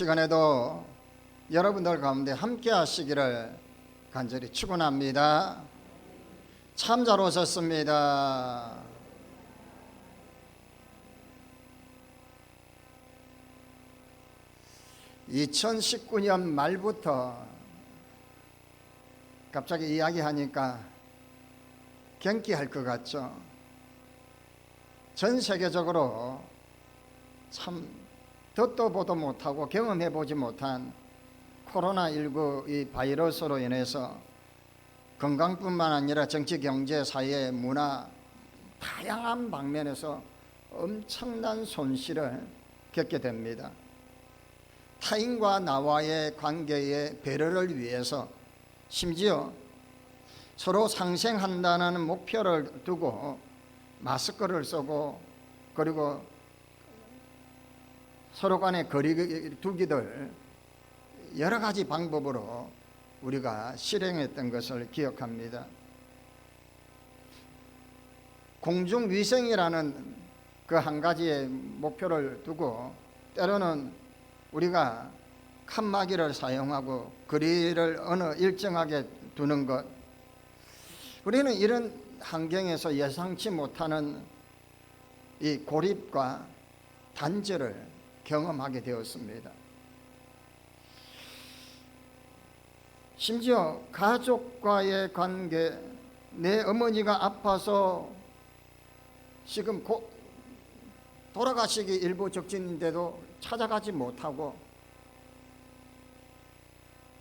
시간에도 여러분들 가운데 함께 하시기를 간절히 축원합니다. 참 잘 오셨습니다. (2019년) 말부터 갑자기 이야기하니까 경기할 것 같죠. 전 세계적으로 참 듣도 보도 못하고 경험해 보지 못한 코로나19 이 바이러스로 인해서 건강뿐만 아니라 정치, 경제, 사회, 문화 다양한 방면에서 엄청난 손실을 겪게 됩니다. 타인과 나와의 관계의 배려를 위해서 심지어 서로 상생한다는 목표를 두고 마스크를 쓰고 그리고 서로 간의 거리 두기들 여러 가지 방법으로 우리가 실행했던 것을 기억합니다. 공중위생이라는 그 한 가지의 목표를 두고 때로는 우리가 칸막이를 사용하고 거리를 어느 일정하게 두는 것 우리는 이런 환경에서 예상치 못하는 이 고립과 단절을 경험하게 되었습니다. 심지어 가족과의 관계, 내 어머니가 아파서 지금 고, 돌아가시기 일부 적진인데도 찾아가지 못하고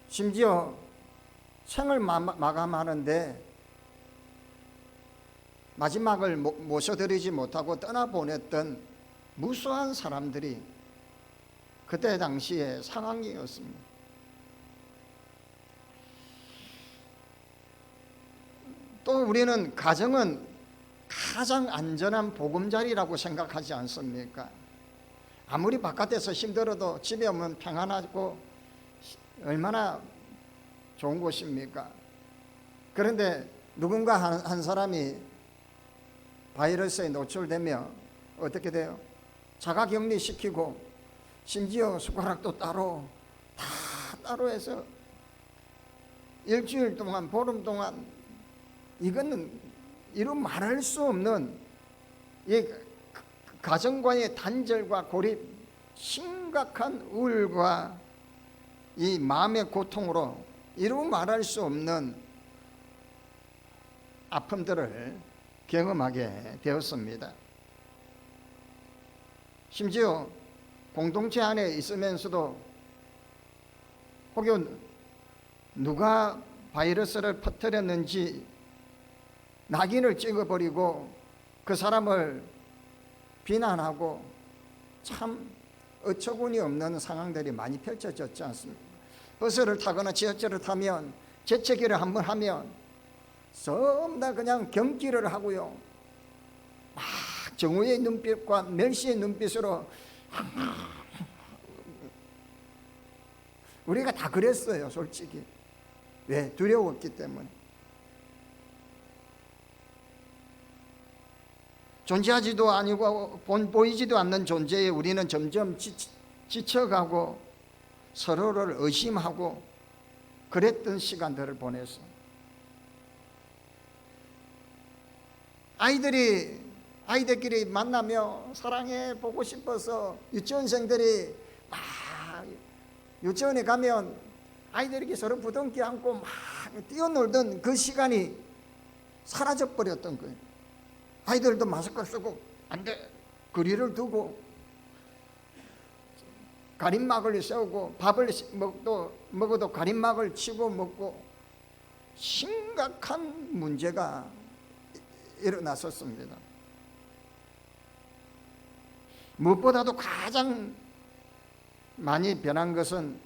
심지어 생을 마, 마감하는데 마지막을 모셔드리지 못하고 떠나보냈던 무수한 사람들이 그때 당시의 상황이었습니다. 또 우리는 가정은 가장 안전한 보금자리라고 생각하지 않습니까? 아무리 바깥에서 힘들어도 집에 오면 평안하고 얼마나 좋은 곳입니까? 그런데 누군가 한, 한 사람이 바이러스에 노출되면 어떻게 돼요? 자가 격리시키고 심지어 숟가락도 따로 다 따로 해서 일주일 동안 보름 동안 이거는 이루 말할 수 없는 이 가정과의 단절과 고립 심각한 우울과 이 마음의 고통으로 이루 말할 수 없는 아픔들을 경험하게 되었습니다. 심지어 공동체 안에 있으면서도 혹여 누가 바이러스를 퍼뜨렸는지 낙인을 찍어버리고 그 사람을 비난하고 참 어처구니 없는 상황들이 많이 펼쳐졌지 않습니까? 버스를 타거나 지하철을 타면 재채기를 한번 하면 전부 다 그냥 경기를 하고요. 막 정우의 눈빛과 멸시의 눈빛으로 우리가 다 그랬어요, 솔직히. 왜? 두려웠기 때문에. 존재하지도 아니고 보이지도 않는 존재에 우리는 점점 지쳐가고 서로를 의심하고 그랬던 시간들을 보냈어. 아이들이 아이들끼리 만나며 사랑해 보고 싶어서 유치원생들이 막 유치원에 가면 아이들에게 서로 부둥켜 안고 막 뛰어놀던 그 시간이 사라져 버렸던 거예요. 아이들도 마스크 쓰고 안 돼 거리를 두고 가림막을 세우고 밥을 먹도 먹어도 가림막을 치고 먹고 심각한 문제가 일어났었습니다. 무엇보다도 가장 많이 변한 것은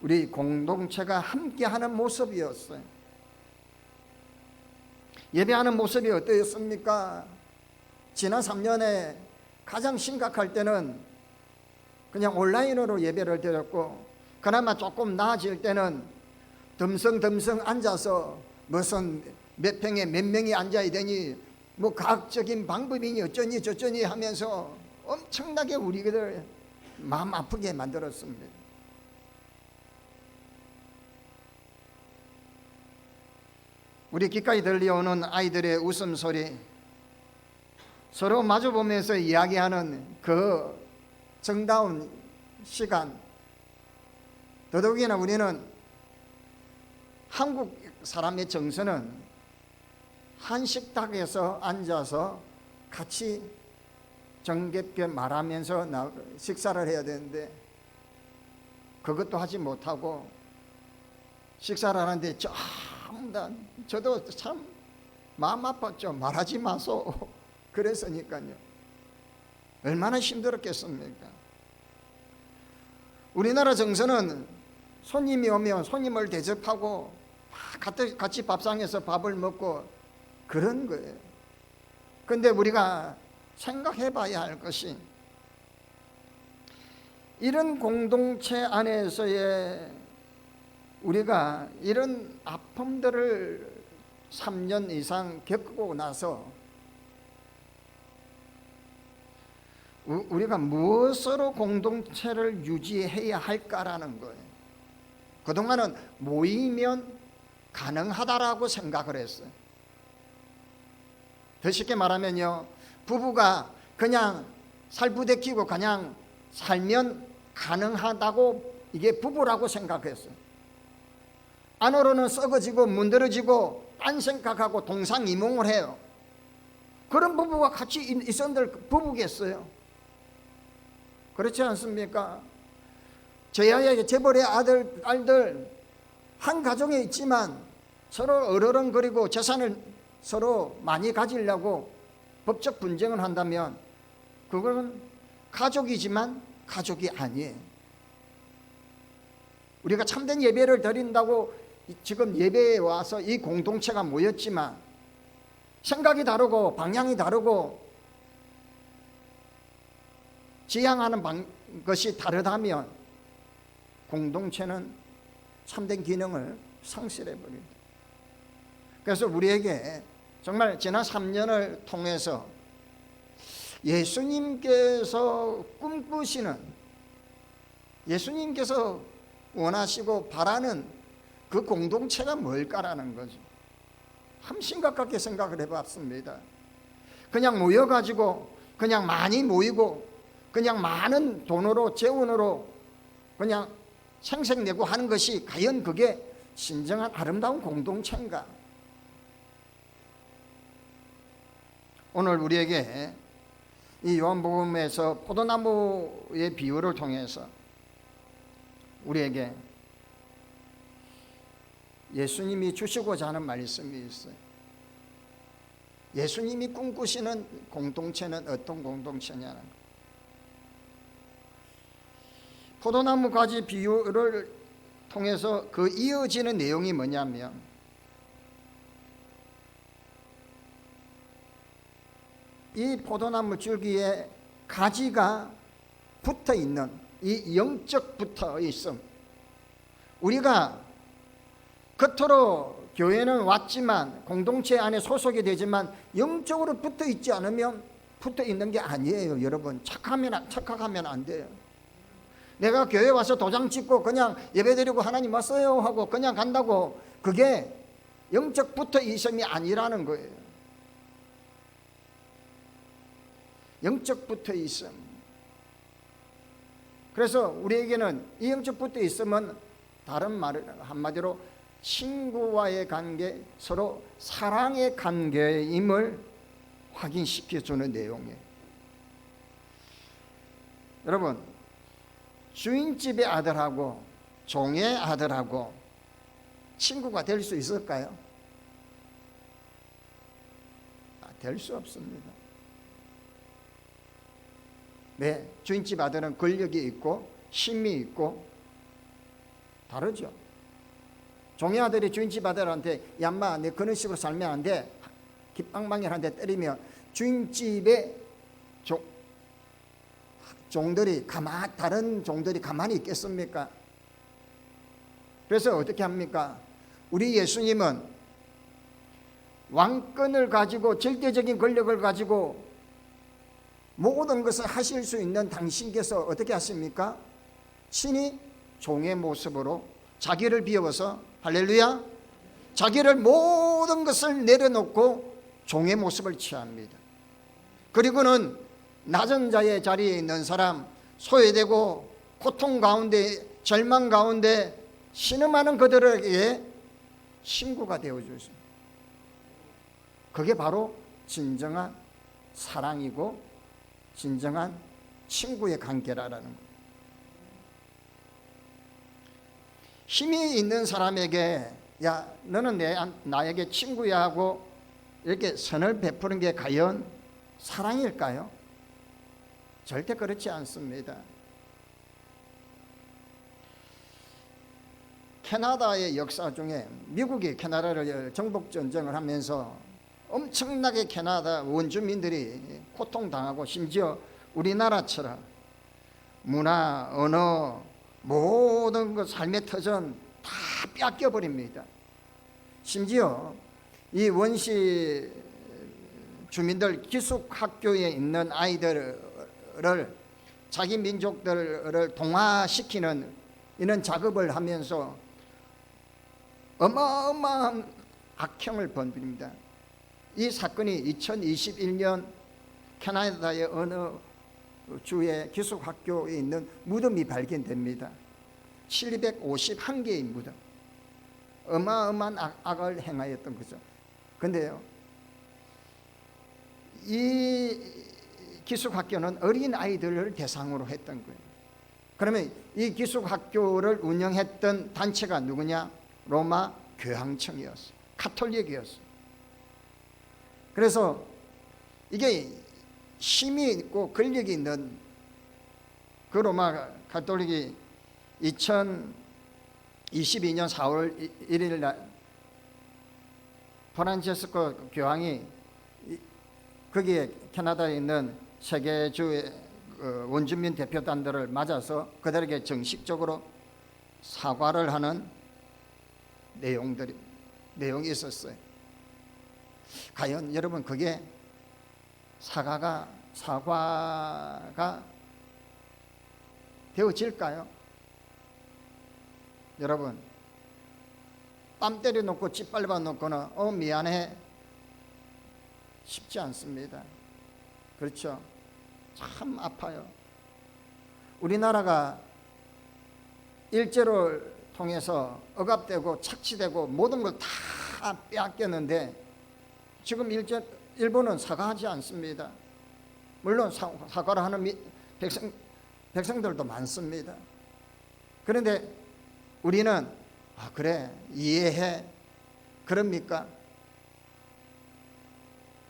우리 공동체가 함께하는 모습이었어요. 예배하는 모습이 어떠했습니까? 지난 3년에 가장 심각할 때는 그냥 온라인으로 예배를 드렸고 그나마 조금 나아질 때는 덤성덤성 앉아서 무슨 몇 평에 몇 명이 앉아야 되니 뭐 과학적인 방법이니 어쩌니 저쩌니 하면서 엄청나게 우리들 마음 아프게 만들었습니다. 우리 귓가에 들려오는 아이들의 웃음소리, 서로 마주보면서 이야기하는 그 정다운 시간, 더더욱이나 우리는 한국 사람의 정서는 한 식탁에서 앉아서 같이 정겹게 말하면서 나- 식사를 해야 되는데 그것도 하지 못하고 식사를 하는데 전부 다 저도 참 마음 아팠죠. 말하지 마소. 그랬으니까요. 얼마나 힘들었겠습니까? 우리나라 정서는 손님이 오면 손님을 대접하고 같이 밥상에서 밥을 먹고 그런 거예요. 근데 우리가 생각해 봐야 할 것이 이런 공동체 안에서의 우리가 이런 아픔들을 3년 이상 겪고 나서 우- 우리가 무엇으로 공동체를 유지해야 할까라는 거예요. 그동안은 모이면 가능하다라고 생각을 했어요. 더 쉽게 말하면요. 부부가 그냥 살부대끼고 그냥 살면 가능하다고 이게 부부라고 생각했어요. 안으로는 썩어지고 문드러지고 딴 생각하고 동상이몽을 해요. 그런 부부가 같이 있- 있었는들 부부겠어요. 그렇지 않습니까? 제야의 재벌의 아들, 딸들 한 가정에 있지만 서로 어르렁거리고 재산을 서로 많이 가지려고 법적 분쟁을 한다면 그거는 가족이지만 가족이 아니에요. 우리가 참된 예배를 드린다고 지금 예배에 와서 이 공동체가 모였지만 생각이 다르고 방향이 다르고 지향하는 방, 것이 다르다면 공동체는 참된 기능을 상실해 버립니다. 그래서 우리에게 정말 지난 3년을 통해서 예수님께서 꿈꾸시는 예수님께서 원하시고 바라는 그 공동체가 뭘까라는 거죠. 참 심각하게 생각을 해봤습니다. 그냥 모여가지고 그냥 많이 모이고 그냥 많은 돈으로 재원으로 그냥 생색내고 하는 것이 과연 그게 진정한 아름다운 공동체인가? 오늘 우리에게 이 요한복음에서 포도나무의 비유를 통해서 우리에게 예수님이 주시고자 하는 말씀이 있어요. 예수님이 꿈꾸시는 공동체는 어떤 공동체냐는 거. 포도나무 가지 비유를 통해서 그 이어지는 내용이 뭐냐면 이 포도나무 줄기에 가지가 붙어 있는 이 영적 붙어 있음. 우리가 겉으로 교회는 왔지만 공동체 안에 소속이 되지만 영적으로 붙어 있지 않으면 붙어 있는 게 아니에요, 여러분. 착하면 착각하면 안 돼요. 내가 교회 와서 도장 찍고 그냥 예배드리고 하나님 왔어요 하고 그냥 간다고 그게 영적 붙어 있음이 아니라는 거예요. 영적 붙어 있음. 그래서 우리에게는 이 영적 붙어 있으면 다른 말 한마디로 친구와의 관계, 서로 사랑의 관계임을 확인시켜 주는 내용이에요. 여러분, 주인집의 아들하고 종의 아들하고 친구가 될 수 있을까요? 아, 될수 없습니다. 네, 주인집 아들은 권력이 있고 힘이 있고 다르죠. 종의 아들이 주인집 아들한테 얌마 내 그런 식으로 살면 안 돼. 깃방망이한테 때리면 주인집의 종, 종들이 가만 다른 종들이 가만히 있겠습니까? 그래서 어떻게 합니까? 우리 예수님은 왕권을 가지고 절대적인 권력을 가지고 모든 것을 하실 수 있는 당신께서 어떻게 하십니까? 친히 종의 모습으로 자기를 비워서 할렐루야 자기를 모든 것을 내려놓고 종의 모습을 취합니다. 그리고는 낮은 자의 자리에 있는 사람, 소외되고 고통 가운데 절망 가운데 신음하는 그들에게 친구가 되어 주십니다. 그게 바로 진정한 사랑이고 진정한 친구의 관계라는 것. 힘이 있는 사람에게 야 너는 내 나에게 친구야 하고 이렇게 선을 베푸는 게 과연 사랑일까요? 절대 그렇지 않습니다. 캐나다의 역사 중에 미국이 캐나다를 정복 전쟁을 하면서 엄청나게 캐나다 원주민들이 고통당하고 심지어 우리나라처럼 문화, 언어, 모든 그 삶의 터전 다 뺏겨 버립니다. 심지어 이 원시 주민들 기숙 학교에 있는 아이들을 자기 민족들을 동화시키는 이런 작업을 하면서 어마어마한 악행을 번집니다. 이 사건이 2021년 캐나다의 어느 주의 기숙학교에 있는 무덤이 발견됩니다. 751개의 무덤. 어마어마한 악, 악을 행하였던 거죠. 근데요, 이 기숙학교는 어린 아이들을 대상으로 했던 거예요. 그러면 이 기숙학교를 운영했던 단체가 누구냐? 로마 교황청이었어. 카톨릭이었어. 그래서 이게 힘이 있고 권력이 있는 그 로마 카톨릭이 2022년 4월 1일 날 프란체스코 교황이 거기에 캐나다에 있는 세계주의 그 원주민 대표단들을 맞아서 그들에게 정식적으로 사과를 하는 내용들이 내용이 있었어요. 과연 여러분 그게 사과가 사과가 되어질까요? 여러분 땀 때려 놓고 짓밟아 놓고는 어 미안해 쉽지 않습니다. 그렇죠? 참 아파요. 우리나라가 일제를 통해서 억압되고 착취되고 모든 걸 다 빼앗겼는데 지금 일제, 일본은 사과하지 않습니다. 물론 사, 사과를 하는 미, 백성, 백성들도 많습니다. 그런데 우리는 아 그래 이해해 그럽니까?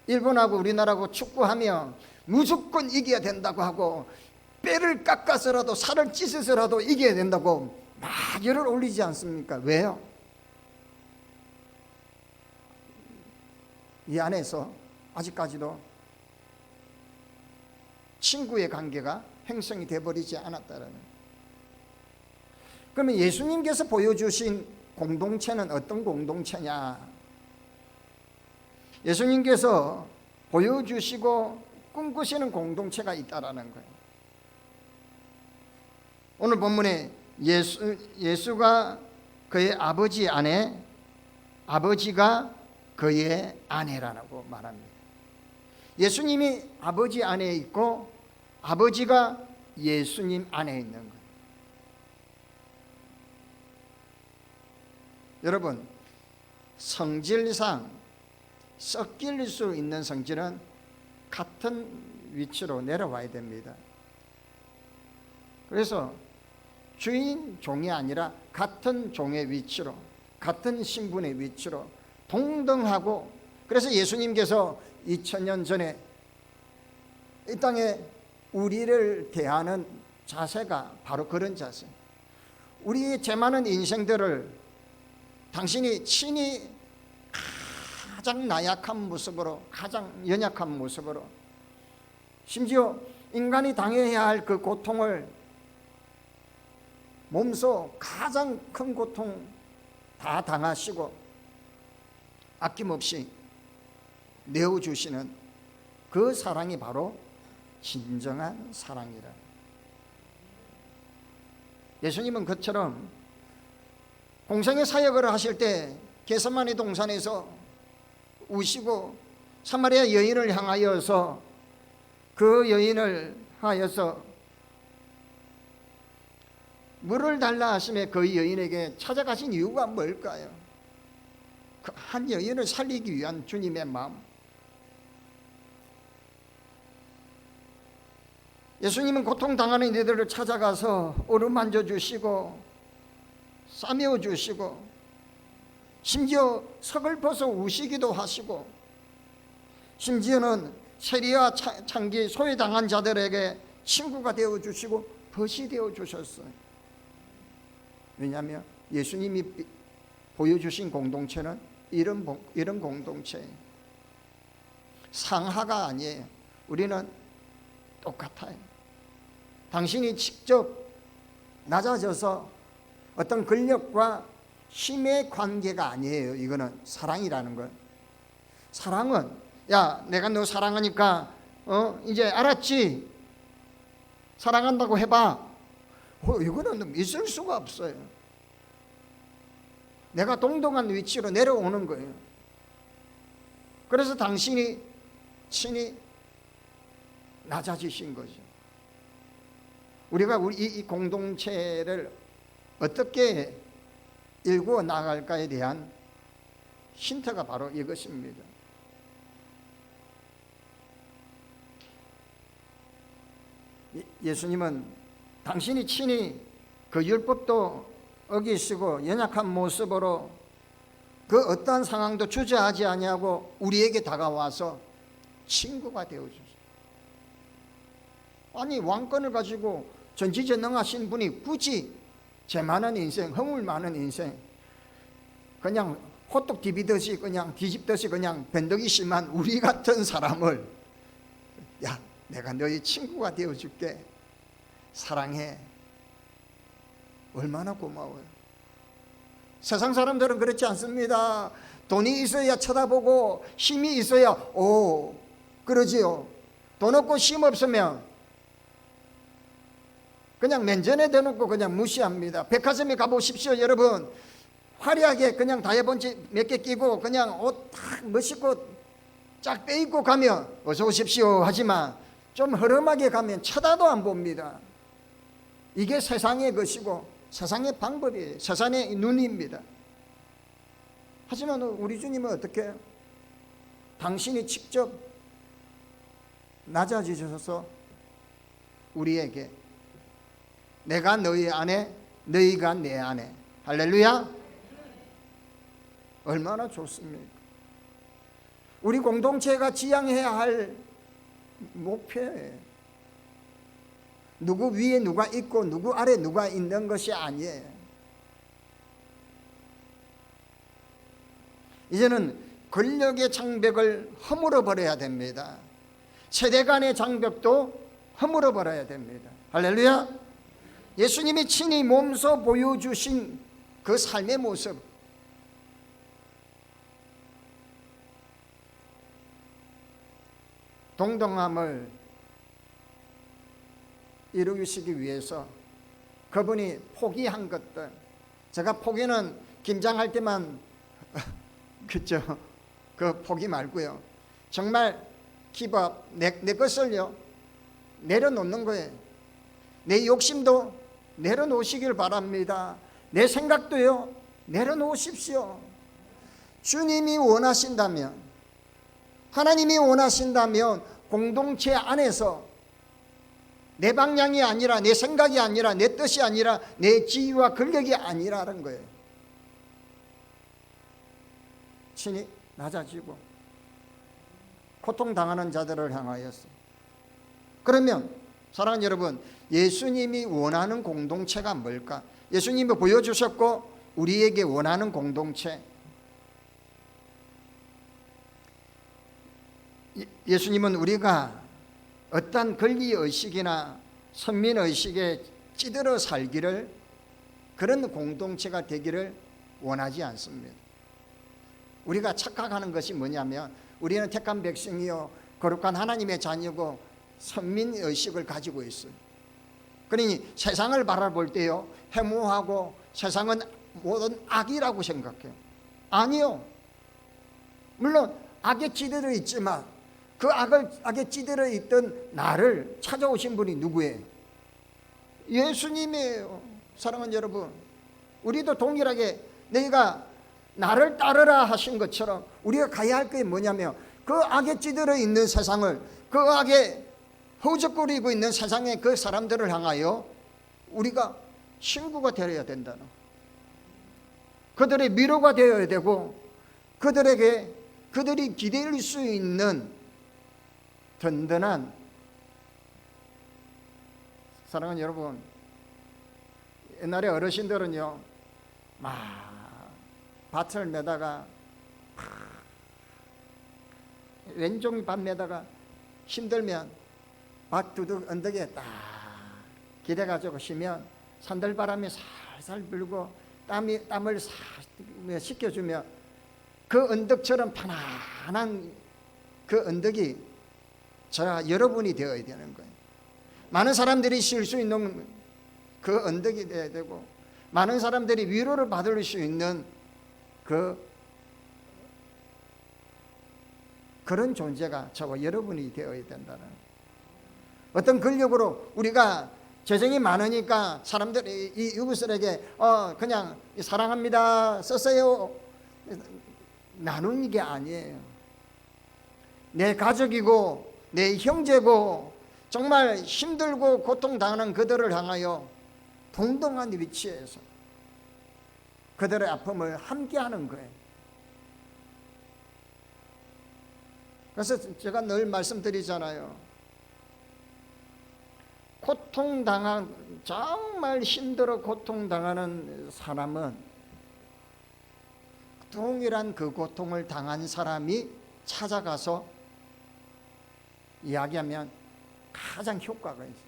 일본하고 우리나라하고 축구하면 무조건 이겨야 된다고 하고 뼈를 깎아서라도 살을 찢어서라도 이겨야 된다고 막 열을 올리지 않습니까? 왜요? 이 안에서 아직까지도 친구의 관계가 형성이 되어버리지 않았다는 그러면 예수님께서 보여주신 공동체는 어떤 공동체냐? 예수님께서 보여주시고 꿈꾸시는 공동체가 있다라는 거예요. 오늘 본문에 예수, 예수가 그의 아버지 아내, 아버지가 그의 아내라고 말합니다. 예수님이 아버지 안에 있고 아버지가 예수님 안에 있는 거예요. 여러분, 성질상 섞일 수 있는 성질은 같은 위치로 내려와야 됩니다. 그래서 주인 종이 아니라 같은 종의 위치로 같은 신분의 위치로 동등하고 그래서 예수님께서 2000년 전에 이 땅에 우리를 대하는 자세가 바로 그런 자세. 우리의 죄 많은 인생들을 당신이 친히 가장 나약한 모습으로 가장 연약한 모습으로 심지어 인간이 당해야 할 그 고통을 몸소 가장 큰 고통 다 당하시고 아낌없이 내어주시는 그 사랑이 바로 진정한 사랑이라. 예수님은 그처럼 공생의 사역을 하실 때 게세마니 동산에서 우시고 사마리아 여인을 향하여서 그 여인을 하여서 물을 달라 하심에 그 여인에게 찾아가신 이유가 뭘까요? 그한 여인을 살리기 위한 주님의 마음. 예수님은 고통당하는 이들을 찾아가서 어루만져 주시고 싸매어 주시고 심지어 서글퍼서 우시기도 하시고 심지어는 세리와 창기 소외당한 자들에게 친구가 되어 주시고 벗이 되어 주셨어요. 왜냐하면 예수님이 보여주신 공동체는 이런 공- 이런 공동체 상하가 아니에요. 우리는 똑같아요. 당신이 직접 낮아져서 어떤 권력과 힘의 관계가 아니에요. 이거는 사랑이라는 건. 사랑은 야 내가 너 사랑하니까 어 이제 알았지. 사랑한다고 해봐. 어, 이거는 있을 수가 없어요. 내가 동등한 위치로 내려오는 거예요. 그래서 당신이 친히 낮아지신 거죠. 우리가 우리 이 공동체를 어떻게 일구어 나갈까에 대한 힌트가 바로 이것입니다. 예수님은 당신이 친히 그 율법도 어기시고 연약한 모습으로 그 어떠한 상황도 주저하지 아니하고 우리에게 다가와서 친구가 되어 주셨어요. 아니 왕권을 가지고 전지전능하신 분이 굳이 제 많은 인생, 허물 많은 인생 그냥 호떡 디비듯이 그냥 뒤집듯이 그냥 변덕이 심한 우리 같은 사람을 야 내가 너희 친구가 되어줄게 사랑해 얼마나 고마워요. 세상 사람들은 그렇지 않습니다. 돈이 있어야 쳐다보고 힘이 있어야 오 그러지요. 돈 없고 힘 없으면 그냥 면전에 대놓고 그냥 무시합니다. 백화점에 가보십시오 여러분. 화려하게 그냥 다이아몬드 몇개 끼고 그냥 옷 딱 멋있고 쫙 빼입고 가면 어서 오십시오. 하지만 좀 허름하게 가면 쳐다도 안 봅니다. 이게 세상의 것이고 세상의 방법이에요. 세상의 눈입니다. 하지만 우리 주님은 어떻게? 당신이 직접 낮아지셔서 우리에게 내가 너희 안에 너희가 내 안에 할렐루야 얼마나 좋습니까? 우리 공동체가 지향해야 할 목표예요. 누구 위에 누가 있고 누구 아래 누가 있는 것이 아니에요. 이제는 권력의 장벽을 허물어 버려야 됩니다. 세대 간의 장벽도 허물어 버려야 됩니다. 할렐루야. 예수님이 친히 몸소 보여주신 그 삶의 모습 동등함을 이루시기 위해서 그분이 포기한 것들. 제가 포기는 김장할 때만 그죠 그 포기 말고요. 정말 기밥 내, 내 것을요 내려놓는 거예요. 내 욕심도 내려놓으시길 바랍니다. 내 생각도요 내려놓으십시오. 주님이 원하신다면 하나님이 원하신다면 공동체 안에서 내 방향이 아니라 내 생각이 아니라 내 뜻이 아니라 내 지위와 권력이 아니라는 거예요. 친히 낮아지고 고통당하는 자들을 향하여서 그러면 사랑하는 여러분 예수님이 원하는 공동체가 뭘까? 예수님이 보여주셨고 우리에게 원하는 공동체 예수님은 우리가 어떤 권리 의식이나 선민 의식에 찌들어 살기를 그런 공동체가 되기를 원하지 않습니다. 우리가 착각하는 것이 뭐냐면 우리는 택한 백성이요 거룩한 하나님의 자녀고 선민 의식을 가지고 있어요. 그러니 세상을 바라볼 때요 해무하고 세상은 모든 악이라고 생각해요. 아니요. 물론 악에 찌들어 있지만 그 악을 악에 찌들어 있던 나를 찾아오신 분이 누구예요? 예수님이에요. 사랑하는 여러분, 우리도 동일하게 너희가 나를 따르라 하신 것처럼 우리가 가야 할 게 뭐냐면 그 악에 찌들어 있는 세상을 그 악에 허우적거리고 있는 세상의 그 사람들을 향하여 우리가 친구가 되어야 된다는 그들의 미로가 되어야 되고 그들에게 그들이 기댈 수 있는 든든한 사랑하는 여러분 옛날에 어르신들은요 막 밭을 매다가 왼종이 밭 매다가 힘들면 밭 두둑 언덕에 딱 기대가지고 쉬면 산들바람이 살살 불고 땀이 땀을 살 식혀주며 그 언덕처럼 편안한 그 언덕이 저 여러분이 되어야 되는 거예요. 많은 사람들이 쉴 수 있는 그 언덕이 되어야 되고 많은 사람들이 위로를 받을 수 있는 그 그런 존재가 저와 여러분이 되어야 된다는 어떤 근력으로 우리가 재정이 많으니까 사람들이 이 이웃들에게 어 그냥 사랑합니다 썼어요 나누는 게 아니에요 내 가족이고 내 형제고 정말 힘들고 고통당하는 그들을 향하여 동등한 위치에서 그들의 아픔을 함께하는 거예요. 그래서 제가 늘 말씀드리잖아요. 고통당한 정말 힘들어 고통당하는 사람은 동일한 그 고통을 당한 사람이 찾아가서 이야기하면 가장 효과가 있어요.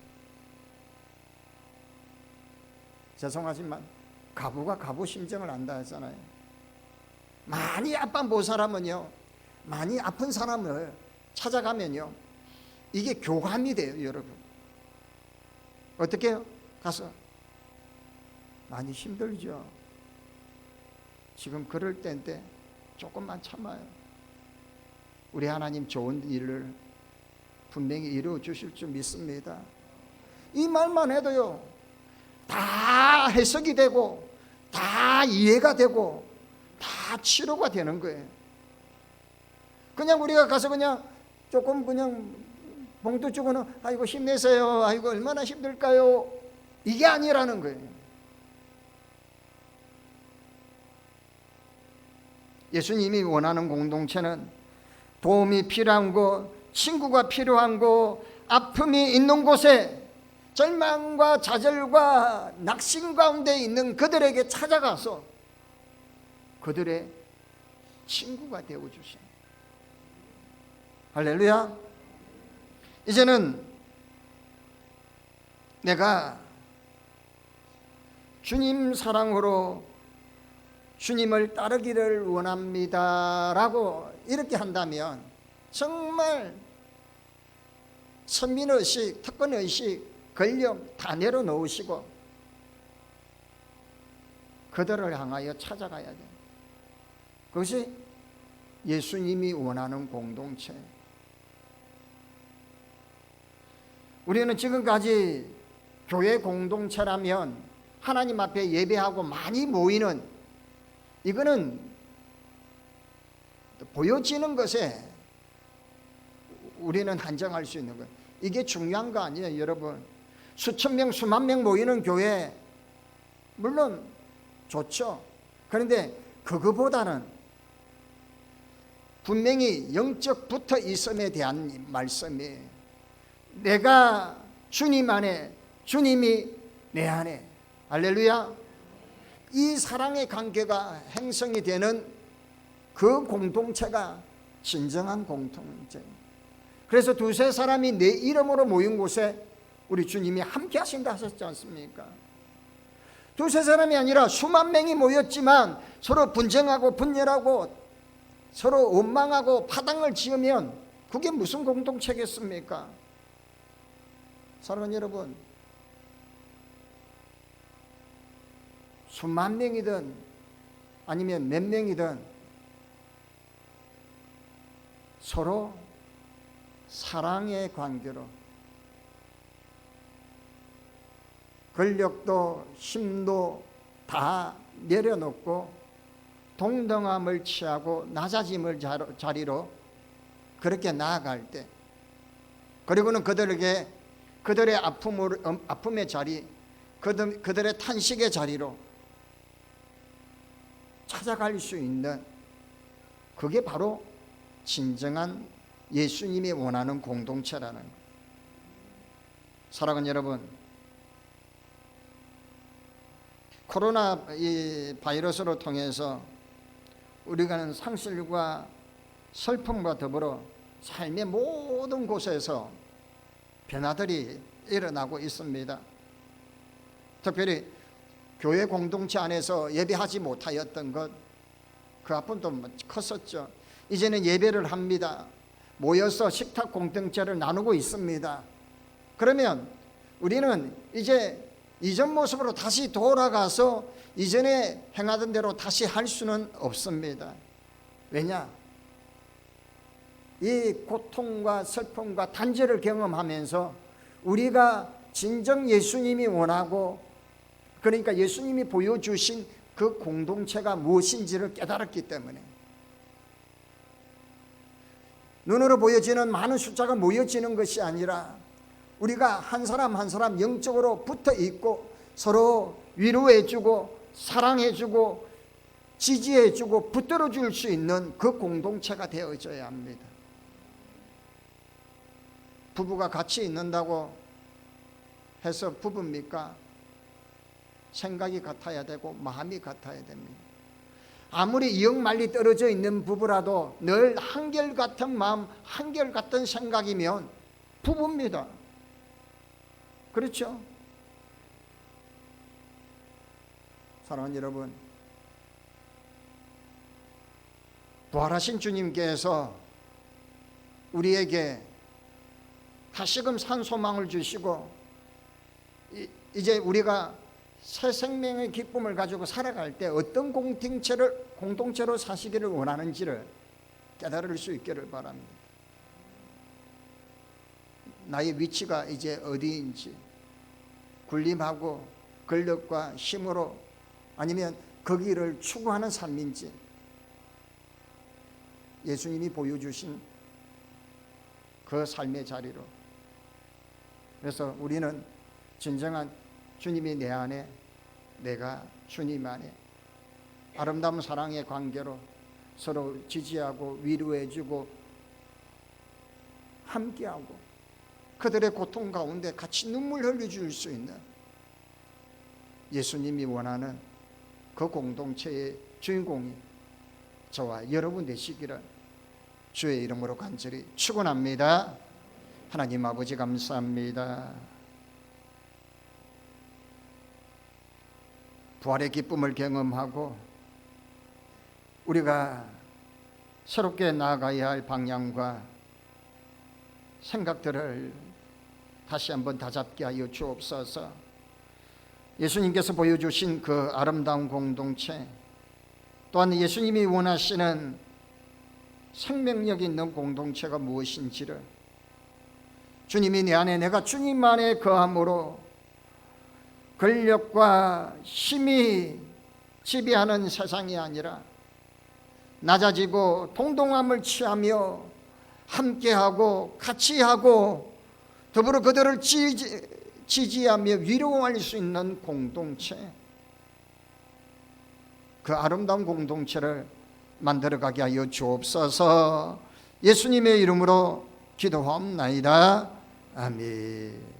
죄송하지만 가부가 가부 심정을 안다 했잖아요. 많이 아파 못 사람은요, 많이 아픈 사람을 찾아가면요, 이게 교감이 돼요, 여러분. 어떻게 요 가서 많이 힘들죠. 지금 그럴 때인데 조금만 참아요. 우리 하나님 좋은 일을 분명히 이루어 주실 줄 믿습니다. 이 말만 해도요, 다 해석이 되고, 다 이해가 되고, 다 치료가 되는 거예요. 그냥 우리가 가서 그냥 조금 그냥 봉투 주고는 아이고 힘내세요. 아이고 얼마나 힘들까요? 이게 아니라는 거예요. 예수님이 원하는 공동체는 도움이 필요한 곳, 친구가 필요한 곳, 아픔이 있는 곳에 절망과 좌절과 낙심 가운데 있는 그들에게 찾아가서 그들의 친구가 되어 주신 할렐루야. 이제는 내가 주님 사랑으로 주님을 따르기를 원합니다라고 이렇게 한다면 정말 선민의식, 특권의식, 권력 다 내려놓으시고 그들을 향하여 찾아가야 돼. 그것이 예수님이 원하는 공동체. 우리는 지금까지 교회 공동체라면 하나님 앞에 예배하고 많이 모이는 이거는 보여지는 것에 우리는 한정할 수 있는 거예요. 이게 중요한 거 아니에요, 여러분. 수천 명, 수만 명 모이는 교회, 물론 좋죠. 그런데 그거보다는 분명히 영적 붙어 있음에 대한 말씀이 내가 주님 안에, 주님이 내 안에, 할렐루야. 이 사랑의 관계가 행성이 되는 그 공동체가 진정한 공동체. 그래서 두세 사람이 내 이름으로 모인 곳에 우리 주님이 함께 하신다 하셨지 않습니까? 두세 사람이 아니라 수만 명이 모였지만 서로 분쟁하고 분열하고 서로 원망하고 파당을 지으면 그게 무슨 공동체겠습니까? 사랑하는 여러분, 수만 명이든 아니면 몇 명이든 서로 사랑의 관계로. 권력도 힘도 다 내려놓고 동등함을 취하고 낮아짐을 자리로 그렇게 나아갈 때 그리고는 그들에게 그들의 아픔을, 음, 아픔의 자리 그들, 그들의 탄식의 자리로 찾아갈 수 있는 그게 바로 진정한 예수님이 원하는 공동체라는 것. 사랑하는 여러분, 코로나 이 바이러스로 통해서 우리가는 상실과 슬픔과 더불어 삶의 모든 곳에서 변화들이 일어나고 있습니다. 특별히 교회 공동체 안에서 예배하지 못하였던 것, 그 아픔도 컸었죠. 이제는 예배를 합니다. 모여서 식탁 공동체를 나누고 있습니다. 그러면 우리는 이제 이전 모습으로 다시 돌아가서 이전에 행하던 대로 다시 할 수는 없습니다. 왜냐? 이 고통과 슬픔과 단절을 경험하면서 우리가 진정 예수님이 원하고 그러니까 예수님이 보여주신 그 공동체가 무엇인지를 깨달았기 때문에 눈으로 보여지는 많은 숫자가 모여지는 것이 아니라 우리가 한 사람 한 사람 영적으로 붙어 있고 서로 위로해주고 사랑해주고 지지해주고 붙들어 줄 수 있는 그 공동체가 되어져야 합니다. 부부가 같이 있는다고 해서 부부입니까? 생각이 같아야 되고 마음이 같아야 됩니다. 아무리 이역만리 떨어져 있는 부부라도 늘 한결같은 마음, 한결같은 생각이면 부부입니다. 그렇죠? 사랑하는 여러분, 부활하신 주님께서 우리에게 다시금 산 소망을 주시고 이- 이제 우리가 새 생명의 기쁨을 가지고 살아갈 때 어떤 공동체를 공동체로 사시기를 원하는지를 깨달을 수 있기를 바랍니다. 나의 위치가 이제 어디인지 군림하고 권력과 힘으로 아니면 거기를 추구하는 삶인지 예수님이 보여주신 그 삶의 자리로 그래서 우리는 진정한 주님이 내 안에 내가 주님 안에 아름다운 사랑의 관계로 서로 지지하고 위로해주고 함께하고 그들의 고통 가운데 같이 눈물 흘려줄 수 있는 예수님이 원하는 그 공동체의 주인공이 저와 여러분 되시기를 주의 이름으로 간절히 축원합니다. 하나님 아버지 감사합니다. 부활의 기쁨을 경험하고 우리가 새롭게 나아가야 할 방향과 생각들을 다시 한번 다잡게 하여 주옵소서. 예수님께서 보여주신 그 아름다운 공동체, 또한 예수님이 원하시는 생명력 있는 공동체가 무엇인지를 주님이 내 안에 내가 주님 안에 거함으로 권력과 힘이 지배하는 세상이 아니라 낮아지고 동동함을 취하며 함께하고 같이하고 더불어 그들을 지지, 지지 하며 위로할 수 있는 공동체. 그 아름다운 공동체를 만들어가게 하여 주옵소서. 예수님의 이름으로 기도하옵나이다. 아멘